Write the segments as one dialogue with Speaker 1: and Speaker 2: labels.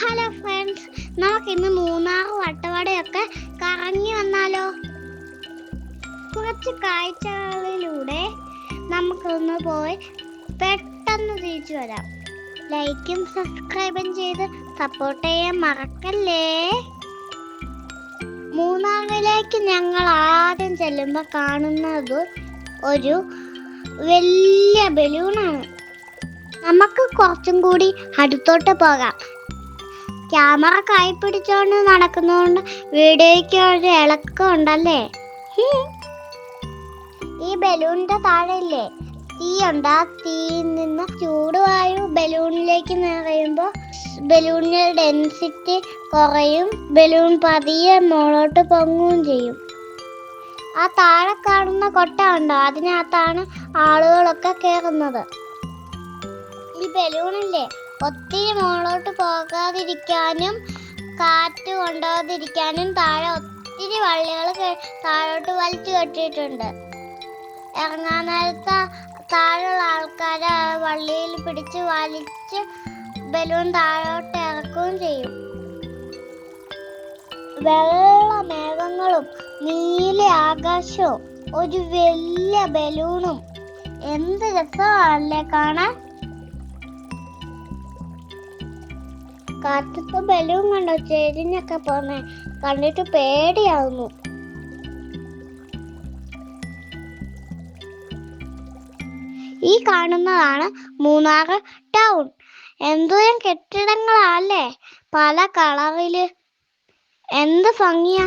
Speaker 1: Hello friends നമുക്ക് ഇന്ന് മൂന്നാറ് വട്ടവടയൊക്കെ കറങ്ങി വന്നാലോ? കുറച്ച് കാഴ്ചകളിലൂടെ നമുക്കൊന്ന് പോയി പെട്ടെന്ന് തിരിച്ചു വരാം. ലൈക്കും സബ്സ്ക്രൈബും ചെയ്ത് സപ്പോർട്ട് ചെയ്യാൻ മറക്കല്ലേ? മൂന്നാറിലേക്ക് ഞങ്ങൾ ആദ്യം ചെല്ലുമ്പോൾ കാണുന്നത് ഒരു വലിയ ബലൂണാണ് നമുക്ക് കുറച്ചും കൂടി അടുത്തോട്ട് പോകാം. ക്യാമറ കൈ പിടിച്ചോണ്ട് നടക്കുന്നതുകൊണ്ട് വീഡിയോയ്ക്ക് ഒരു ഇളക്കം ഉണ്ടല്ലേ ഈ ബലൂണിന്റെ താഴെ ഇല്ലേ തീയുണ്ട് ആ തീയിൽ നിന്ന് ചൂടുവായു ബലൂണിലേക്ക് നിറയുമ്പോൾ ബലൂണിന്റെ ഡെൻസിറ്റി കുറയും ബലൂൺ പതിയെ മുകളോട്ട് പൊങ്ങുകയും ചെയ്യും. ആ താഴെ കാണുന്ന കൊട്ട ഉണ്ടോ? അതിനകത്താണ് ആളുകളൊക്കെ കയറുന്നത്. ഈ ബലൂണില്ലേ? ഒത്തിരി മുകളോട്ട് പോകാതിരിക്കാനും കാറ്റ് കൊണ്ടുപോകാതിരിക്കാനും താഴെ ഒത്തിരി വള്ളികൾ താഴോട്ട് വലിച്ചു കെട്ടിയിട്ടുണ്ട്. ഇറങ്ങാൻ നേരത്ത് താഴെയുള്ള ആൾക്കാരെ വള്ളിയിൽ പിടിച്ച് വലിച്ച് ബലൂൺ താഴോട്ട് ഇറക്കുകയും ചെയ്യും. വെള്ള മേഘങ്ങളും നീല ആകാശവും ഒരു വലിയ ബലൂണും. എന്ത് രസമാണല്ലേ കാണാൻ? കാറ്റത്ത് ബലവും കണ്ടോ? ചെരിഞ്ഞൊക്കെ പോന്നെ. കണ്ടിട്ട് പേടിയാവുന്നു. ഈ കാണുന്നതാണ് മൂന്നാറ് ടൗൺ. എന്തോരം കെട്ടിടങ്ങളാല്ലേ? പല കളറിൽ. എന്ത് ഭംഗിയാ.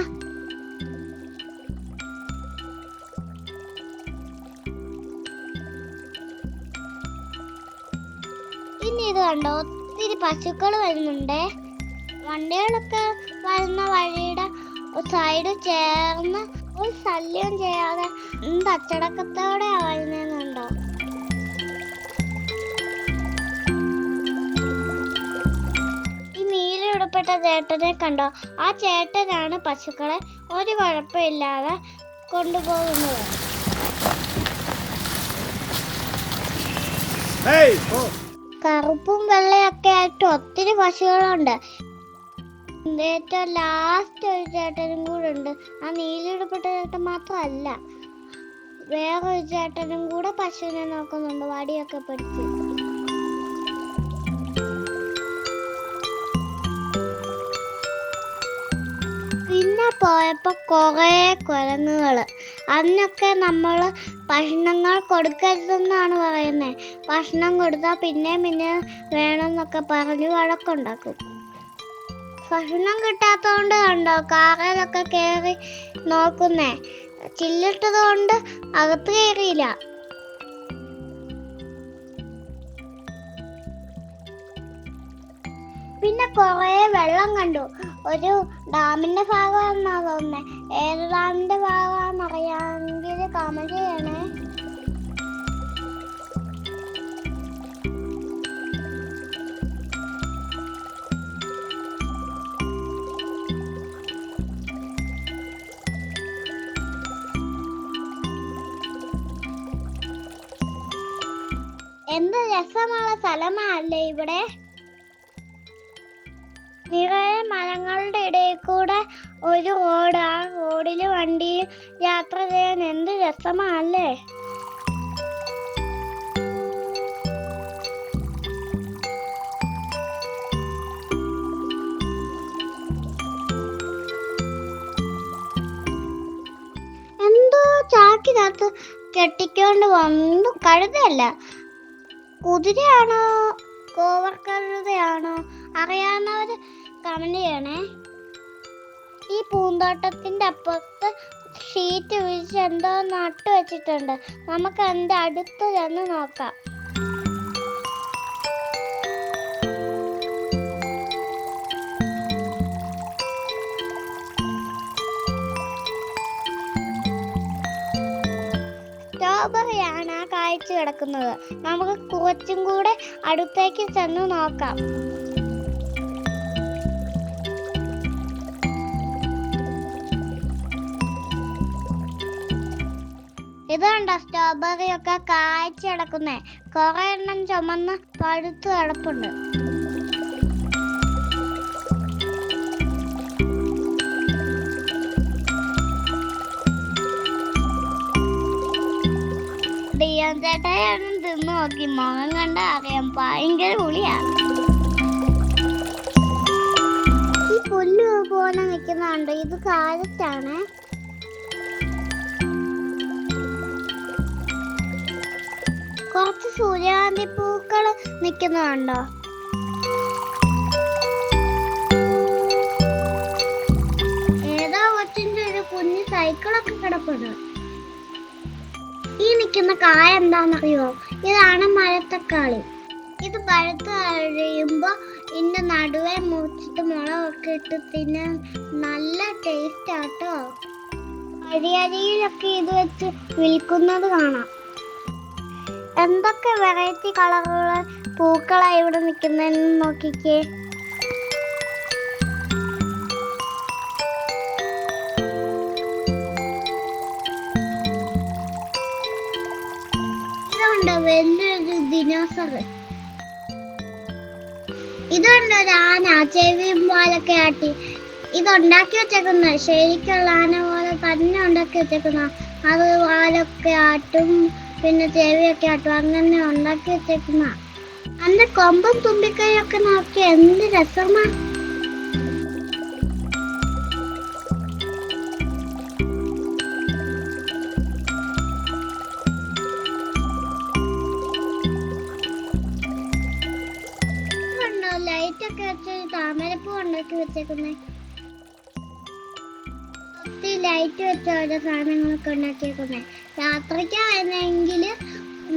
Speaker 1: ഇനി ഇത് കണ്ടോ? ഒത്തിരി പശുക്കൾ വരുന്നുണ്ട് വണ്ടികളൊക്കെ വരുന്ന വഴിയുടെ സൈഡ് ചേർന്ന് ഒരു ശല്യം ചെയ്യാതെ എന്ത് അച്ചടക്കത്തോടെ വരുന്നുണ്ടോ ഈ നീല ഉടുപ്പെട്ട ചേട്ടനെ കണ്ടോ ആ ചേട്ടനാണ് പശുക്കളെ ഒരു കുഴപ്പമില്ലാതെ കൊണ്ടുപോകുന്നത്
Speaker 2: Hey! Oh.
Speaker 1: കറുപ്പും വെള്ളയൊക്കെ ആയിട്ട് ഒത്തിരി പശുക്കളുണ്ട്. ഏറ്റവും ലാസ്റ്റ് ഒരു ചേട്ടനും കൂടെ ഉണ്ട്. ആ നീലിടപ്പെട്ട ചേട്ടൻ മാത്രമല്ല. വേറൊരു ചേട്ടനും കൂടെ പശുവിനെ നോക്കുന്നുണ്ട്. വടിയൊക്കെ പിടിച്ച്. പിന്നെ പോയപ്പോ കുറേ കുരങ്ങുകൾ അതിനൊക്കെ നമ്മൾ ഭക്ഷണങ്ങൾ കൊടുക്കരുതെന്നാണ് പറയുന്നത് ഭക്ഷണം കൊടുത്താൽ പിന്നെ പിന്നെ വേണമെന്നൊക്കെ പറഞ്ഞ് വഴക്കുണ്ടാക്കും. ഭക്ഷണം കിട്ടാത്തതുകൊണ്ട് കണ്ടോ? കാറിലൊക്കെ കയറി നോക്കുന്നേ. ചില്ലിട്ടത് കൊണ്ട് അകത്ത് കയറിയില്ല പിന്നെ കുറേ വെള്ളം കണ്ടു. ഒരു ഡാമിന്റെ ഭാഗമാണെന്നാ തോന്നുന്നത് ഏത് ഡാമിന്റെ ഭാഗമാണെന്ന് അറിയാമെങ്കിൽ കമന്റ് ചെയ്യണേ. എന്ത് രസമുള്ള സ്ഥലമാണല്ലേ ഇവിടെ? നിറയെ മരങ്ങളുടെ ഇടയിൽ കൂടെ ഒരു റോഡ്. ആ റോഡിൽ വണ്ടിയിൽ യാത്ര ചെയ്യാൻ എന്ത് രസമാണല്ലേ എന്തോ ചാക്കിനകത്ത് കെട്ടിക്കൊണ്ട് വന്നു കഴുതയല്ല. കുതിരയാണോ? കോവർ കഴുതയാണോ കമന്റ് ചെയ്യണേ. ഈ പൂന്തോട്ടത്തിന്റെ അപ്പുറത്ത് ഷീറ്റ് വിരിച്ച് എന്തോ നട്ടു വെച്ചിട്ടുണ്ട്. നമുക്ക് എന്റെ അടുത്ത് ചെന്ന് നോക്കാം. സ്ട്രോബെറിയാണ് ആ കാഴ്ച കിടക്കുന്നത്. നമുക്ക് കുറച്ചും കൂടെ അടുത്തേക്ക് ചെന്ന് നോക്കാം. ഇത് കണ്ടോ? സ്ട്രോബെറി ഒക്കെ കായ്ച്ചു കിടക്കുന്നേ. കുറെ എണ്ണം ചുമന്ന് പഴുത്ത് കിടപ്പുണ്ട്. ഡിയോൻ തിന്നു നോക്കി. മുഖം കണ്ട അറിയാം. ഭയങ്കര പുളിയാണ്. ഈ പുല്ല് പോലെ നിൽക്കുന്നുണ്ട് ഇത് കാലത്താണ് കുറച്ച് സൂര്യകാന്തി പൂക്കൾ നിൽക്കുന്നുണ്ടോ? ഏതോ കൊച്ചിന്റെ ഒരു കുഞ്ഞു സൈക്കിളൊക്കെ കിടപ്പുണ്ട്? ഈ നിൽക്കുന്ന കായ എന്താണെന്നറിയോ? ഇതാണ് മരത്തക്കാളി. ഇത് പഴുത്ത് കഴിയുമ്പോൾ ഇതിന്റെ നടുവെ മുറിച്ചിട്ട് മുളകൊക്കെ ഇട്ട് തിന്നാൻ നല്ല ടേസ്റ്റ് ആട്ടോ അരിയരിയിലൊക്കെ ഇത് വെച്ച് വിൽക്കുന്നത് കാണാം. എന്തൊക്കെ വെറൈറ്റി കളറുകൾ പൂക്കളായി ഇവിടെ നിൽക്കുന്നതെന്ന് നോക്കിക്കേ. ഇതുണ്ടാക്കി വെച്ചേക്കുന്ന. ശരിക്കുള്ള ആന പോലെ തന്നെ ഉണ്ടാക്കി വെച്ചേക്കുന്ന. അത് വാലൊക്കെ ആട്ടും പിന്നെ ചെവിയൊക്കെ ആട്ടും. അങ്ങനെ ഉണ്ടാക്കി വെച്ചേക്കുന്ന അന്ന് കൊമ്പും തുമ്പിക്കൈയൊക്കെ നോക്കി എന്ത് രസമാ. കണ്ടോ ലൈറ്റ് ഒക്കെ വെച്ച് താമരപ്പൂ ഉണ്ടാക്കി വെച്ചേക്കുന്നേ. ലൈറ്റ് വെച്ച ഓരോ സാധനങ്ങളൊക്കെ ഉണ്ടാക്കിയേക്കുന്നേ. രാത്രിക്കായിരുന്നെങ്കിൽ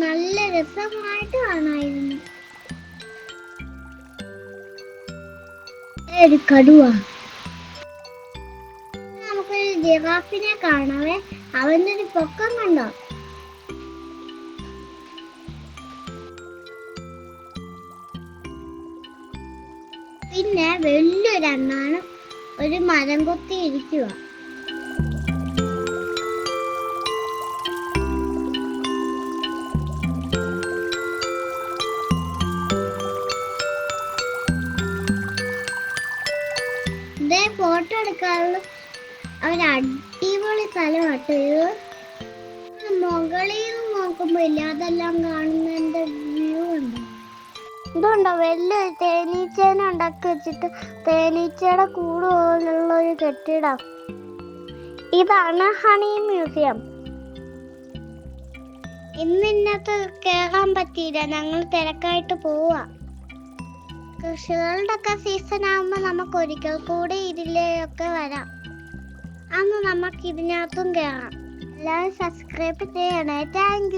Speaker 1: നല്ല രസമായിട്ട് കാണായിരുന്നു കടുവ. നമുക്കൊരു ജിറാഫിനെ കാണാവേ. അവന്റെ ഒരു പൊക്കം കണ്ടോ? പിന്നെ വലിയൊരെണ്ണാണ് ഒരു മരം കൊത്തി ഇരിക്കുക എടുക്കാനുള്ള ഒരു അടിപൊളി സ്ഥലമാട്ടോ. ഇത് മുകളിൽ നിന്ന് നോക്കുമ്പോ ഇല്ല അതെല്ലാം കാണുന്നതിന്റെ വ്യൂ ഉണ്ട്? ഇതുണ്ടോ? വലിയൊരു തേനീച്ചേനെ ഉണ്ടാക്കി വെച്ചിട്ട് തേനീച്ചയുടെ കൂട് പോലുള്ള ഒരു കെട്ടിടം. ഇതാണ് ഹണി മ്യൂസിയം ഇന്ന് ഇന്നത്തെ കേറാൻ പറ്റിയില്ല. ഞങ്ങൾ തിരക്കായിട്ട് പോവാ. കൃഷികളുടെ ഒക്കെ സീസൺ ആകുമ്പോൾ നമുക്ക് ഒരിക്കൽ കൂടി ഇതിലേക്ക് വരാം. അന്ന് നമുക്ക് ഇതിനകത്തും കയറാം എല്ലാവരും സബ്സ്ക്രൈബ് ചെയ്യണേ. താങ്ക്